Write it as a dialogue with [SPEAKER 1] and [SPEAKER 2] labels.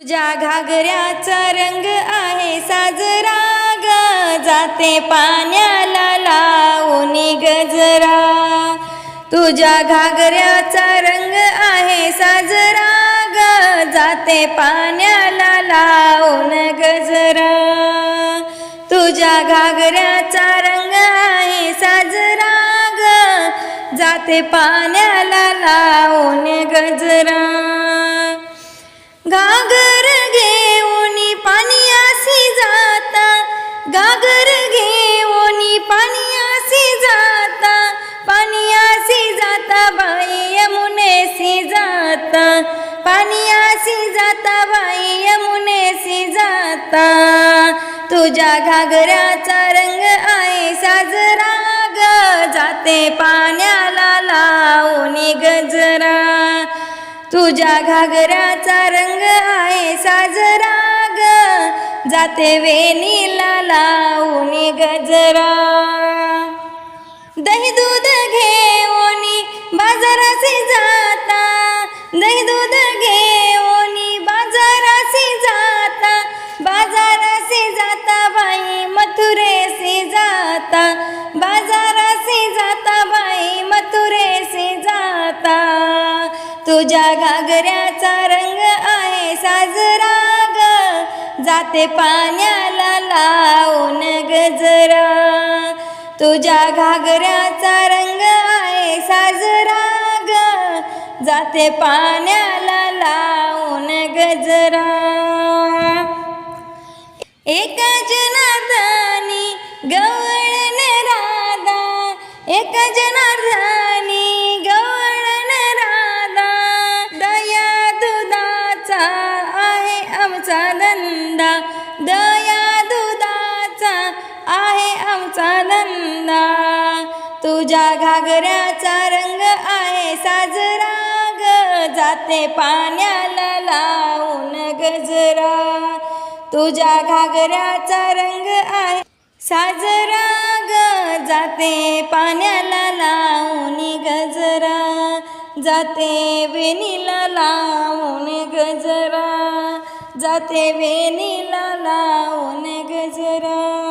[SPEAKER 1] तुझ्या घागऱ्याचा रंग आहे साजरा ग. जाते पाण्याला लावून गजरा तुझ्या घागऱ्याचा रंग आहे साजरा ग. जाते पाण्याला लावून गजरा तुझ्या घागऱ्याचा रंग आहे साजरा ग. जाते पाण्याला लावून गजरा घागर पाणीयासी जाता बाई यमुनेसी जाता. तुझ्या घागऱ्याचा रंग आई साजरा ग. जाते पाण्याला लावून गजरा. तुझ्या घागराचा रंग आहे साजरा ग. जाते वेणीला लावून गजरा. दही दूध घेऊन बाजाराशी जाता. दही दूध तुझ्या घागऱ्याचा रंग आहे साजरा ग. जाते पाण्याला लावून गजरा तुझ्या घागऱ्याचा रंग आहे साजरा ग. जाते पाण्याला लावून गजरा एका जना धंदा दया दुधाचा आहे आमचा धंदा. तुझ्या घागऱ्याचा रंग आहे साजरा ग. जाते पाण्याला लावून गजरा. तुझ्या घागऱ्याचा रंग आहे साजरा ग. जाते पाण्याला लावून गजरा. जाते वेणीला लावून गजरा. जाते वेणीला लावून गजरा